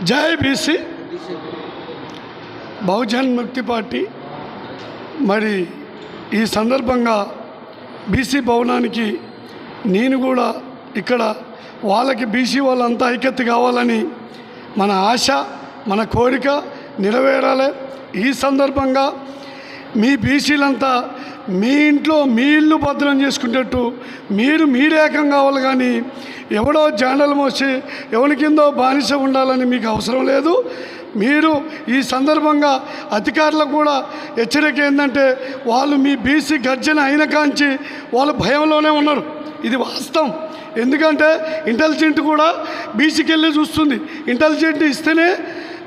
జై బీసీ. బహుజన్ ముక్తి పార్టీ. మరి ఈ సందర్భంగా బీసీ భవనానికి నేను కూడా ఇక్కడ వాళ్ళకి బీసీ వాళ్ళంతా ఐక్యత కావాలని మన ఆశ మన కోరిక నెరవేరాలి. ఈ సందర్భంగా మీ బీసీలంతా మీ ఇంట్లో మీ ఇల్లు భద్రం చేసుకునేట్టు మీరు మీరేకం కావాలి కానీ ఎవడో జాండలు మోసి ఎవరి కిందో బానిస ఉండాలని మీకు అవసరం లేదు. మీరు ఈ సందర్భంగా అధికారులకు కూడా హెచ్చరిక ఏంటంటే వాళ్ళు మీ బీసీ గర్జన అయిన కాంచి వాళ్ళు భయంలోనే ఉన్నారు. ఇది వాస్తవం. ఎందుకంటే ఇంటెలిజెంట్ కూడా బీసీకి వెళ్ళి చూస్తుంది. ఇంటెలిజెంట్ ఇస్తేనే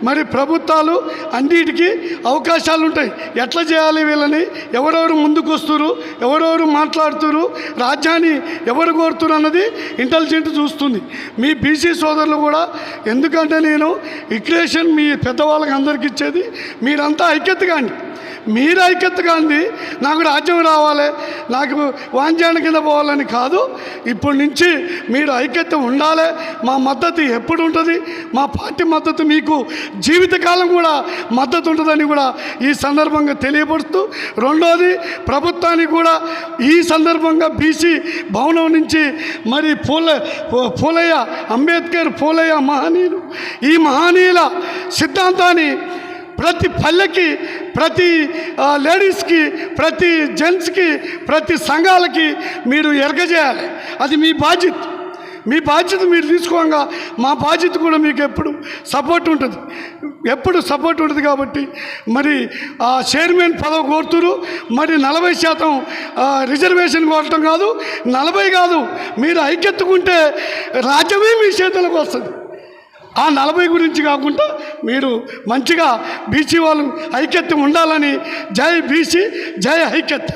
మరి ప్రభుత్వాలు అన్నిటికీ అవకాశాలు ఉంటాయి ఎట్లా చేయాలి వీళ్ళని? ఎవరెవరు ముందుకు వస్తున్నారు ఎవరెవరు మాట్లాడుతున్నారు రాజ్యాన్ని ఎవరు కోరుతున్నారు అన్నది ఇంటెలిజెంట్ చూస్తుంది. మీ బీసీ సోదరులు కూడా ఎందుకంటే నేను ఇక్రేషన్ మీ పెద్దవాళ్ళకి అందరికి ఇచ్చేది. మీరంతా ఐక్యత కాండి మీరు ఐక్యత కాంది నాకు రాజ్యం రావాలి నాకు వాంఛాన కింద పోవాలని కాదు. ఇప్పటి నుంచి మీరు ఐక్యత ఉండాలి మా మద్దతు ఎప్పుడు ఉంటుంది మా పార్టీ మద్దతు మీకు జీవితకాలం కూడా మద్దతు ఉంటుందని కూడా ఈ సందర్భంగా తెలియపరుస్తూ రెండోది ప్రభుత్వానికి కూడా ఈ సందర్భంగా బీసీ భవనం నుంచి మరి పూల పూలయ్య అంబేద్కర్ పూలయ్య మహనీయులు ఈ మహనీయుల సిద్ధాంతాన్ని ప్రతి పల్లెకి ప్రతి లేడీస్కి ప్రతి జెంట్స్కి ప్రతి సంఘాలకి మీరు ఎరగజేయాలి. అది మీ బాధ్యత. మీ బాధ్యత మీరు తీసుకోగా. మా బాధ్యత కూడా మీకు ఎప్పుడు సపోర్ట్ ఉంటుంది. ఎప్పుడు సపోర్ట్ ఉంటుంది కాబట్టి మరి ఆ చైర్మన్ పదవి కోరుతురు. మరి నలభై శాతం రిజర్వేషన్ కోరటం కాదు. నలభై కాదు. మీరు ఐక్యత్తుకుంటే రాజ్యమే మీ చేతులకు వస్తుంది. ఆ నలభై గురించి కాకుండా మీరు మంచిగా బీసీ వాళ్ళు ఐక్యత ఉండాలని. జై బీసీ జై ఐక్యత.